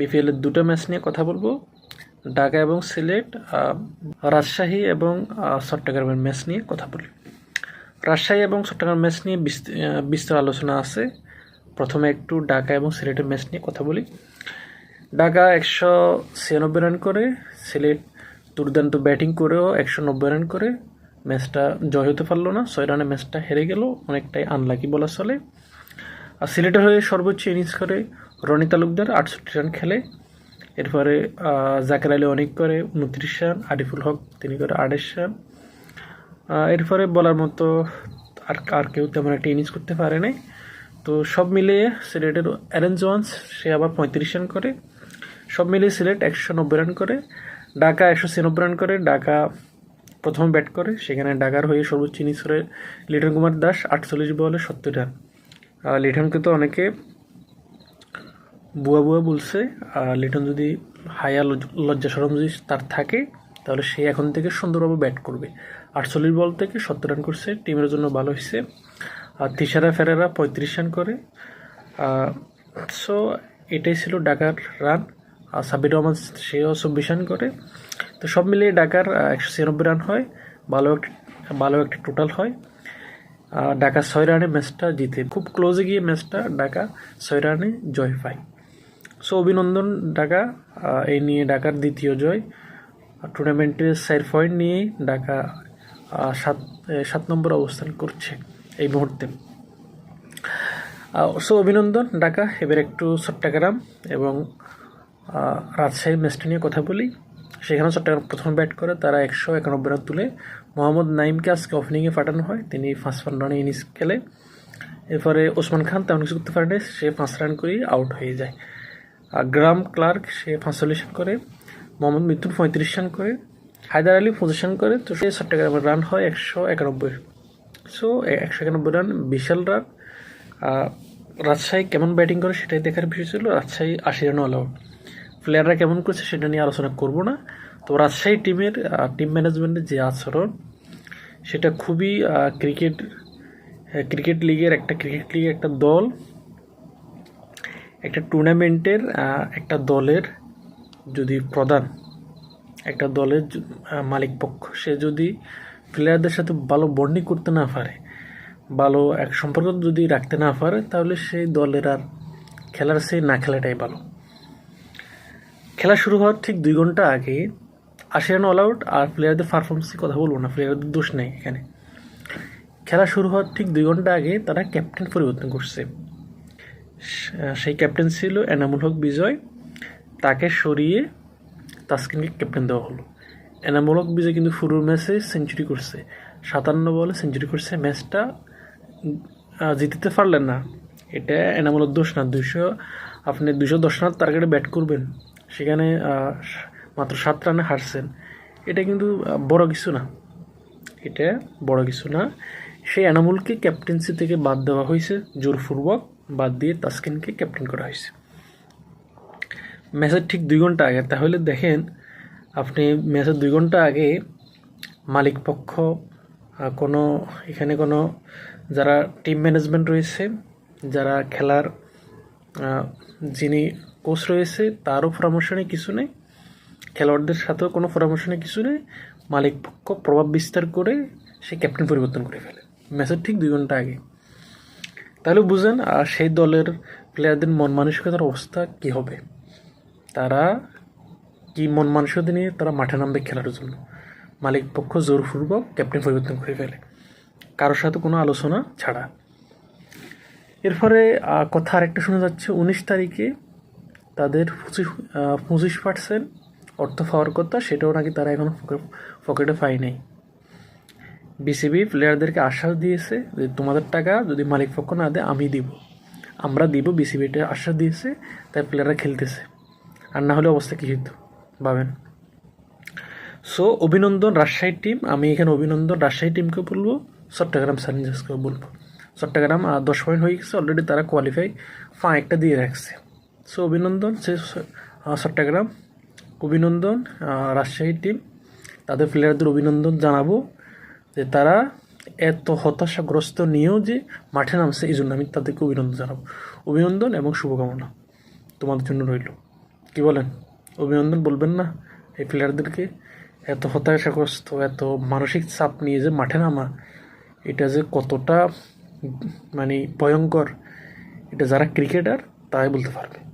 বিপিএলের দুটো ম্যাচ নিয়ে কথা বলব। ঢাকা এবং সিলেট রাজশাহী এবং চট্টগ্রামের ম্যাচ নিয়ে কথা বলি। রাজশাহী এবং চট্টগ্রাম ম্যাচ নিয়ে বিস্তর আলোচনা আছে। প্রথমে একটু ঢাকা এবং সিলেটের ম্যাচ নিয়ে কথা বলি। ঢাকা একশো ছিয়ানব্বই রান করে, সিলেট দুর্দান্ত ব্যাটিং করেও একশো নব্বই রান করে। ম্যাচটা জয় হতে পারল না, ছয় রানে ম্যাচটা হেরে গেল, অনেকটাই আনলাকি বলা চলে। আর সিলেটের হয়ে সর্বোচ্চ ইনিংস করে রনি তালুকদার আটষট্টি রান খেলে। এরপরে জাকের আলী অনেক করে, উনত্রিশ রান, আরিফুল হক তিনি করে আড়াইশ রান। এরপরে বলার মতো আর আর কেউ তেমন একটা ইনিংস করতে পারে নাই। তো সব মিলিয়ে সিলেটের অ্যারেঞ্জ ওয়ান্স সে আবার পঁয়ত্রিশ রান করে। সব মিলিয়ে সিলেট একশো নব্বই রান করে। ঢাকা একশো ছিয়ানব্বই রান করে। ঢাকা প্রথম ব্যাট করে। সেখানে ঢাকার হয়ে সর্বোচ্চ ইনিংস করে লিটন কুমার দাস আটচল্লিশ বলে সত্তর রান। লিটনকে তো অনেকে বুয়া বুয়া বলছে, আর লিটন যদি হায়া লজ- লজ্জা সরম যদি তার থাকে, তাহলে সে এখন থেকে সুন্দরভাবে ব্যাট করবে। আটচল্লিশ বল থেকে সত্তর রান করছে টিমের জন্য ভালো হয়েছে। আর তিসারা ফেরারা পঁয়ত্রিশ রান করে। সো এটাই ছিল ডাকার রান আর সাবির রহমান সেও চব্বিশ রান করে। তো সব মিলিয়ে ডাকার একশো ছিয়ানব্বই রান হয়। ভালো একটা ভালো একটা টোটাল হয়। ঢাকা ছয় রানে ম্যাচটা জিতে। খুব ক্লোজে গিয়ে ম্যাচটা ঢাকা ছয় রানে জয় পায়। সো অভিনন্দন ঢাকা এই নিয়ে ঢাকার দ্বিতীয় জয়। টুর্নামেন্টের চার পয়েন্ট নিয়ে ঢাকা সাত সাত নম্বর অবস্থান করছে এই মুহূর্তে। সো অভিনন্দন ঢাকা, এবার একটু চট্টগ্রাম এবং রাজশাহী ম্যাচটা নিয়ে কথা বলি। সেখানে চট্টগ্রাম প্রথম ব্যাট করে, তারা একশো একানব্বই রান তুলে। মোহাম্মদ নাইমকে আজকে ওপেনিংয়ে পাঠানো হয়, তিনি পাঁচ পাঁচ রানে ইনিংস খেলে। এরপরে ওসমান খান তেমন কিছু করতে পারেনি, সে পাঁচ রান করেই আউট হয়ে যায়। গ্রাম ক্লার্ক, সে পাঁচচল্লিশ রান করে, মোহাম্মদ মিতুল পঁয়ত্রিশ রান করে, হায়দার আলী পঁচিশ রান করে, তো সে চট্টগ্রামের রান হয় একশো একানব্বই। সো একশো একানব্বই রান বিশাল রান রাজশাহী কেমন ব্যাটিং করে সেটাই দেখার বিষয় ছিল, রাজশাহী আশি রান অল আউট প্লেয়াররা কেমন করছে সেটা নিয়ে আলোচনা করব না। তো রাজশাহী টিমের টিম ম্যানেজমেন্টের যে আচরণ, সেটা খুবই ক্রিকেট ক্রিকেট লিগের একটা ক্রিকেট লিগের একটা দল একটা টুর্নামেন্টের একটা দলের যদি প্রধান, একটা দলের মালিক পক্ষ, সে যদি প্লেয়ারদের সাথে ভালো বন্ডিং করতে না পারে, ভালো এক সম্পর্ক যদি রাখতে না পারে, তাহলে সেই দলের আর খেলার সেই না খেলাটাই ভালো। খেলা শুরু হওয়ার ঠিক দুই ঘণ্টা আগে রান অল আউট আর প্লেয়ারদের পারফরমেন্সের কথা বলব না প্লেয়ারদের দোষ নেই এখানে। খেলা শুরু হওয়ার ঠিক দুই ঘণ্টা আগে তারা ক্যাপ্টেন পরিবর্তন করছে। সেই ক্যাপ্টেন ছিল এনামুল হক বিজয়। তাকে সরিয়ে তাসকিনকে ক্যাপ্টেন দেওয়া হলো। এনামুল হক বিজয় কিন্তু ফুরুর ম্যাচে সেঞ্চুরি করছে। সাতান্ন বলে সেঞ্চুরি করছে ম্যাচটা জিততে পারলেন না। এটা এনামুলের দোষ না। দুশো আপনি দুশো দশ রান টার্গেটে ব্যাট করবেন। সেখানে মাত্র সাত রানে হারছেন। এটা কিন্তু বড় কিছু না। এটা বড় কিছু না। সেই এনামুলকে ক্যাপ্টেন্সি থেকে বাদ দেওয়া হয়েছে জোরপূর্বক। বাদ দিয়ে তাসকিনকে ক্যাপ্টেন করা হয়েছে। ম্যাচের ঠিক দুই ঘণ্টা আগে, তাহলে দেখেন আপনি ম্যাচের দুই ঘণ্টা আগে মালিক পক্ষ কোনো, এখানে কোনো যারা টিম ম্যানেজমেন্ট রয়েছে, যারা খেলার যিনি কোচ রয়েছে, তারও পরামর্শ নেই, কিছু নেই। খেলোয়াড়দের সাথেও কোনো পরামর্শ নেই, কিছু নেই। মালিক পক্ষ প্রভাব বিস্তার করে সে ক্যাপ্টেন পরিবর্তন করে ফেলে। ম্যাচের ঠিক দুই ঘণ্টা আগে। তাহলে বুঝেন, আর সেই দলের প্লেয়ারদের মন মানসিকতার অবস্থা কী হবে? তারা কি মন মানসিকতা নিয়ে তারা মাঠে নামবে খেলার জন্য? মালিক পক্ষ জোরপূর্বক ক্যাপ্টেন পরিবর্তন করে ফেলে। কারোর সাথে কোনো আলোচনা ছাড়া। এরপরে কথা আরেকটা শোনা যাচ্ছে। উনিশ তারিখে তাদের পঁচিশ পঁচিশ পার্সেন্ট অর্থ পাওয়ার কথা, সেটাও নাকি তারা এখনও পকেটে পায় নাই। বিসিবি প্লেয়ারদেরকে আশ্বাস দিয়েছে যে তোমাদের টাকা যদি মালিক পক্ষ না দেয়, আমি দিব। আমরা দিব বিসিবিটা আশ্বাস দিয়েছে, তাই প্লেয়াররা খেলতেছে। আর না হলে অবস্থা কী হতো ভাবেন? সো অভিনন্দন রাজশাহী টিম আমি এখানে অভিনন্দন রাজশাহী টিমকে বলব, চট্টগ্রাম চ্যালেঞ্জার্সকে বলব। চট্টগ্রাম দশ পয়েন্ট হয়ে গেছে অলরেডি তারা কোয়ালিফাই ফা একটা দিয়ে রাখছে। সো অভিনন্দন, সে চট্টগ্রাম। অভিনন্দন রাজশাহী টিম তাদের প্লেয়ারদের অভিনন্দন জানাব। যে তারা এত হতাশাগ্রস্ত নিয়েও যে মাঠে নামছে এই জন্য আমি তাদেরকে অভিনন্দন জানাব। অভিনন্দন এবং শুভকামনা তোমাদের জন্য রইল। কি বলেন? অভিনন্দন বলবেন না? এই প্লেয়ারদেরকে এত হতাশাগ্রস্ত, এত মানসিক চাপ নিয়ে যে মাঠে নামা, এটা যে কতটা মানে ভয়ঙ্কর, এটা যারা ক্রিকেটার তাই বলতে পারবে।